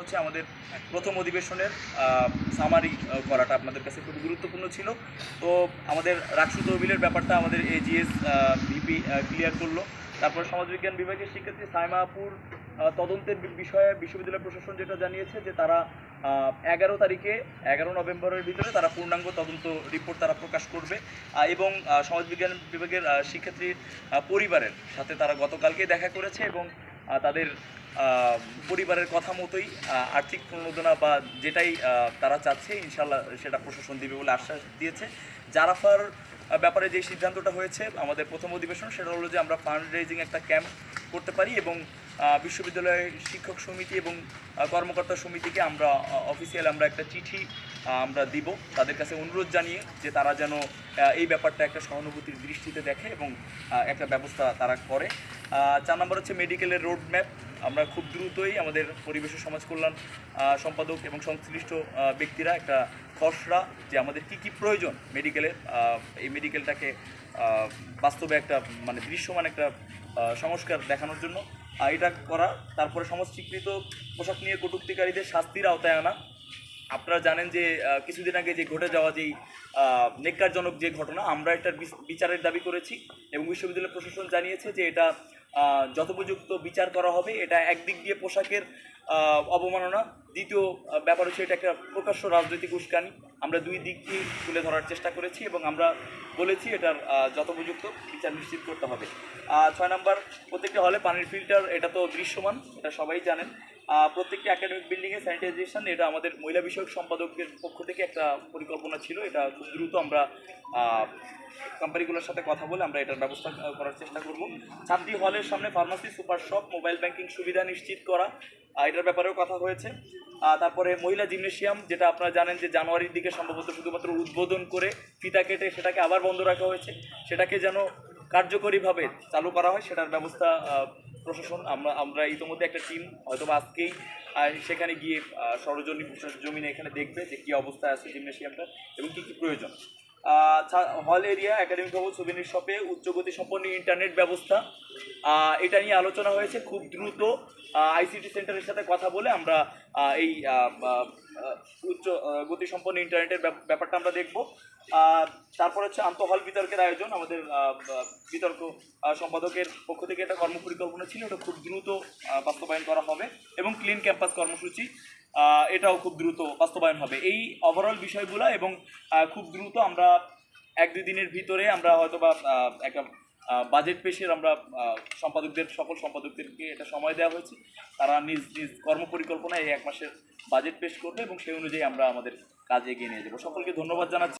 হচ্ছে আমাদের প্রথম অধিবেশনের সামারি করাটা আপনাদের কাছে খুব গুরুত্বপূর্ণ ছিল। তো আমাদের রাকসু তহবিলের ব্যাপারটা আমাদের এজিএস ভিপি ক্লিয়ার করল। তারপর সমাজবিজ্ঞান বিভাগের শিক্ষার্থী সাইমাপুর তদন্তের বিষয়ে বিশ্ববিদ্যালয় প্রশাসন যেটা জানিয়েছে যে তারা এগারো তারিখে, এগারো নভেম্বরের ভিতরে তারা পূর্ণাঙ্গ তদন্ত রিপোর্ট তারা প্রকাশ করবে। এবং সমাজবিজ্ঞান বিভাগের শিক্ষার্থীর পরিবারের সাথে তারা গতকালকে দেখা করেছে এবং তাদের পরিবারের কথা মতোই আর্থিক প্রণোদনা বা যেটাই তারা চাচ্ছে, ইনশাল্লাহ সেটা প্রশাসন দিবে বলে আশ্বাস দিয়েছে। জারাফার ব্যাপারে যে সিদ্ধান্তটা হয়েছে, আমাদের প্রথম অধিবেশন, সেটা হলো যে আমরা ফান্ড রেজিং একটা ক্যাম্প করতে পারি এবং বিশ্ববিদ্যালয়ের শিক্ষক সমিতি এবং কর্মকর্তা সমিতিকে আমরা অফিসিয়াল আমরা একটা চিঠি আমরা দিব। তাদের কাছে অনুরোধ জানিয়ে যে তারা যেন এই ব্যাপারটা একটা সহানুভূতির দৃষ্টিতে দেখে এবং একটা ব্যবস্থা তারা করে। চার নম্বর হচ্ছে মেডিকেলের রোড ম্যাপ। আমরা খুব দ্রুতই আমাদের পরিবেশ সমাজ কল্যাণ সম্পাদক এবং সংশ্লিষ্ট ব্যক্তিরা একটা খসড়া যে আমাদের কি কি প্রয়োজন মেডিকেলের এই মেডিকেলটাকে বাস্তবে একটা মানে দৃশ্যমান একটা সংস্কার দেখানোর জন্য এটা করা। তারপরে সমাজ স্বীকৃত পোশাক নিয়ে কটুক্তিকারীদের শাস্তির আওতায় আনা। আপনারা জানেন যে কিছুদিন আগে যে ঘটে যাওয়া যেই নেককারজনক যে ঘটনা, আমরা এটার বিচারের দাবি করেছি এবং বিশ্ববিদ্যালয় প্রশাসন জানিয়েছে যে এটা যথোপযুক্ত বিচার করা হবে। এটা একদিক দিয়ে পোশাকের অবমাননা। দ্বিতীয় ব্যাপার হচ্ছে এটা একটা প্রকাশ্য রাজনৈতিক উস্কানি। আমরা দুই দিক দিয়ে তুলে ধরার চেষ্টা করেছি এবং আমরা বলেছি এটার যথোপযুক্ত বিচার নিশ্চিত করতে হবে। ছয় নম্বর, প্রত্যেকটা হলে পানির ফিল্টার, এটা তো দৃশ্যমান, এটা সবাই জানেন। প্রত্যেকটি একাডেমিক বিল্ডিংয়ে স্যানিটাইজেশন এটা আমাদের মহিলা বিষয়ক সম্পাদকের পক্ষ থেকে একটা পরিকল্পনা ছিল। এটা খুব দ্রুত আমরা কোম্পানিগুলোর সাথে কথা বলে আমরা এটার ব্যবস্থা করার চেষ্টা করব। ছাত্রী হলের সামনে pharmacy super shop mobile banking সুবিধা নিশ্চিত করা এটার ব্যাপারেও কথা হয়েছে। তারপরে মহিলা জিমনেশিয়াম যেটা আপনারা জানেন যে জানুয়ারির দিকে সম্ভবত শুধুমাত্র উদ্বোধন করে ফিতা কেটে সেটাকে আবার বন্ধ রাখা হয়েছে। সেটাকে যেন কার্যকরীভাবে চালু করা হয়, সেটার ব্যবস্থা প্রশাসন, আমরা আমরা ইতিমধ্যে একটা টিম হয়তো আজকেই সেখানে গিয়ে সরজনী জমিনে এখানে দেখবে যে কী অবস্থায় আছে জিমনেশিয়ামটা এবং কী কী প্রয়োজন। হল এরিয়া একাডেমিক ভবন সুবিনির শপে উচ্চগতি সম্পন্ন ইন্টারনেট ব্যবস্থা। এটা নিয়ে আলোচনা হয়েছে, খুব দ্রুত আইসিটি সেন্টারের সাথে কথা বলে আমরা এই উচ্চ গতিসম্পন্ন ইন্টারনেটের ব্যাপ- ব্যাপারটা আমরা দেখব। তারপর হচ্ছে আন্তঃহল বিতর্কের আয়োজন। আমাদের বিতর্ক সম্পাদকের পক্ষ থেকে একটা কর্মপরিকল্পনা ছিল। ওটা খুব দ্রুত বাস্তবায়ন করা হবে এবং ক্লিন ক্যাম্পাস কর্মসূচি এটাও খুব দ্রুত বাস্তবায়ন হবে। এই ওভারঅল বিষয়গুলো এবং খুব দ্রুত আমরা এক দুই দিনের ভিতরে আমরা হয়তো বা একটা বাজেট পেশের আমরা সম্পাদকদের, সকল সম্পাদকদেরকে এটা সময় দেওয়া হয়েছে। তারা নিজ নিজ কর্মপরিকল্পনায় এই এক মাসের বাজেট পেশ করবে এবং সেই অনুযায়ী আমরা আমাদের কাজ এগিয়ে নিয়ে যাব। সকলকে ধন্যবাদ জানাচ্ছি।